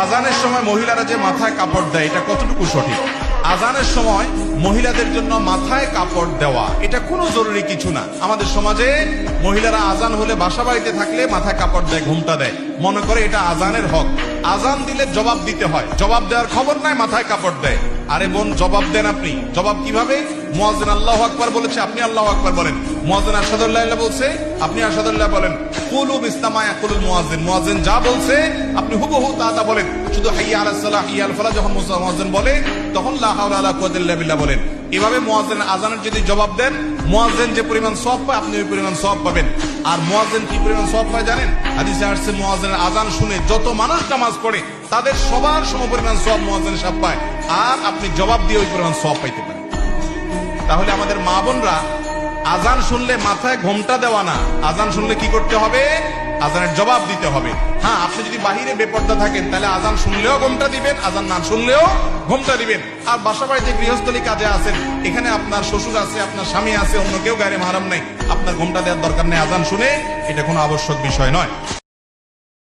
আজানের সময় মহিলারা যে মাথায় কাপড় দেয়, এটা কতটুকু সঠিক? আজানের সময় মহিলাদের জন্য মাথায় কাপড় দেওয়া, এটা কোনো জরুরি কিছু না। আমাদের সমাজে মহিলারা আজান হলে বাসা বাড়িতে থাকলে মাথায় কাপড় দেয়, ঘুমটা দেয়। মনে করে এটা আজানের হক। আজান দিলে জবাব দিতে হয়। জবাব দেওয়ার খবর নাই, মাথায় কাপড় দেয়। আরে বোন, জবাব দেন আপনি। জবাব কীভাবে? মোয়াজিন আল্লাহ আকবার বলেছে, আপনি আল্লাহ আকবার বলেন। মোয়াজিন বলছে, আপনি বলেন, কুলু ইসলামা ইয়াকুলুল মুয়াজ্জিন। মুয়াজ্জিন যা বলছে, আপনি হুবহু তা বলেন। শুধু হাইয়া আলাস সালাহ, হাইয়া যখন বলে, তখন বিল্লাহ বলেন। এভাবে আজানের যদি জবাব দেন যে পরিমাণ সওয়াব পায়, আপনি ওই পরিমাণ সব পাবেন। আর মুয়াজ্জিন কি পরিমাণ সব পায় জানেন? হাদিসে আসছে আজান শুনে যত মানুষ নামাজ পড়ে, তাদের সবার সম পরিমাণ সব মুয়াজ্জিন সব পায়। আর আপনি জবাব দিয়ে ওই পরিমাণ সব পাইতে পারেন। তাহলে আমাদের মা বোনরা আজান শুনলে মাথায় ঘোমটা দেওয়া না। আজান শুনলে কি করতে হবে? আজানের জবাব দিতে হবে। হ্যাঁ আপনি যদি বাহিরে বেপর্দা থাকেন, তাহলে আজান শুনলেও ঘোমটা দিবেন, আজান না শুনলেও ঘোমটা দিবেন। আর বাসা বাড়িতে গৃহস্থলী কাজে আছেন, এখানে আপনার শ্বশুর আছে, আপনার স্বামী আছে, অন্য কেউ গায়ে মারাম নাই। আপনার ঘোমটা দেওয়ার দরকার নেই, আজান শুনে, এটা কোনো আবশ্যক বিষয় নয়।